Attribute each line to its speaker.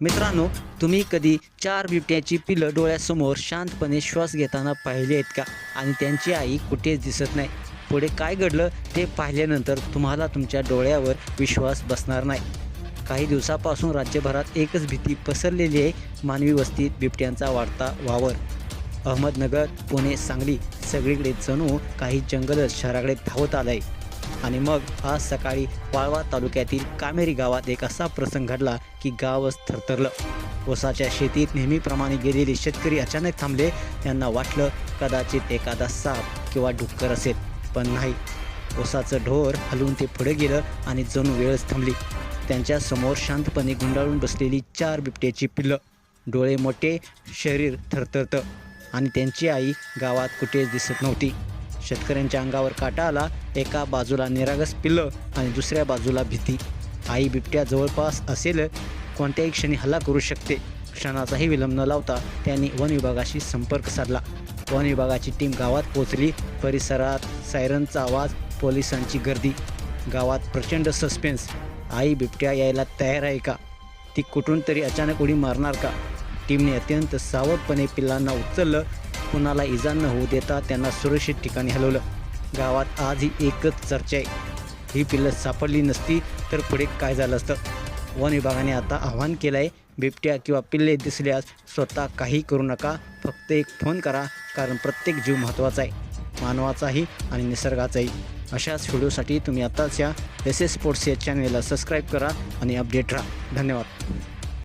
Speaker 1: मित्रांनो तुम्ही कधी चार बिबट्याची पिलं डोळ्यासमोर शांतपणे श्वास घेताना पाहिले आहेत का? आणि त्यांची आई कुठेच दिसत नाही? पुढे काय घडलं ते पाहिल्यानंतर तुम्हाला तुमच्या डोळ्यावर विश्वास बसणार नाही. काही दिवसापासून राज्यभरात एकच भीती पसरलेली आहे मानवी वस्तीत बिबट्यांचा वाढता वावर. अहमदनगर पुणे सांगली सगळीकडे जणू काही जंगलच शहराकडे धावत आलं आहे आणि मग आज सकाळी वाळवा तालुक्यातील कामेरी गावात एक असा प्रसंग घडला की गावच थरथरलं. ऊसाच्या शेतीत नेहमीप्रमाणे गेलेले शेतकरी अचानक थांबले. त्यांना वाटलं कदाचित एखादा साप किंवा डुक्कर असेल पण नाही. ऊसाचं ढोर हलवून ते पुढे गेलं आणि जणू वेळच थांबली. त्यांच्यासमोर शांतपणे गुंडाळून बसलेली चार बिबट्याची पिल्लं. डोळे मोठे शरीर थरथरतं आणि त्यांची आई गावात कुठेच दिसत नव्हती. शेतकऱ्यांच्या अंगावर काटा आला एका बाजूला निरागस पिल्लं आणि दुसऱ्या बाजूला भीती. आई बिबट्या जवळपास असेल कोणत्याही क्षणी हल्ला करू शकते. क्षणाचाही विलंब न लावता त्यांनी वन विभागाशी संपर्क साधला. वन विभागाची टीम गावात पोचली परिसरात सायरनचा आवाज पोलिसांची गर्दी. गावात प्रचंड सस्पेन्स. आई बिबट्या यायला तयार आहे का? ती कुठून तरी अचानक उडी मारणार का? टीमने अत्यंत सावधपणे पिल्लांना उचललं. कुणाला इजा न होऊ देता त्यांना सुरक्षित ठिकाणी हलवलं. गावात आजही एकच चर्चा आहे. ही पिल्लं सापडली नसती तर पुढे काय झालं असतं? वन विभागाने आता आवाहन केलं आहे बिबट्या किंवा पिल्ले दिसल्यास स्वतः काही करू नका फक्त एक फोन करा कारण प्रत्येक जीव महत्त्वाचा आहे. मानवाचाही आणि निसर्गाचाही. अशाच व्हिडिओसाठी तुम्ही आत्ताच या एस एस स्पोर्ट्स या चॅनलला सबस्क्राईब करा आणि अपडेट राहा. धन्यवाद.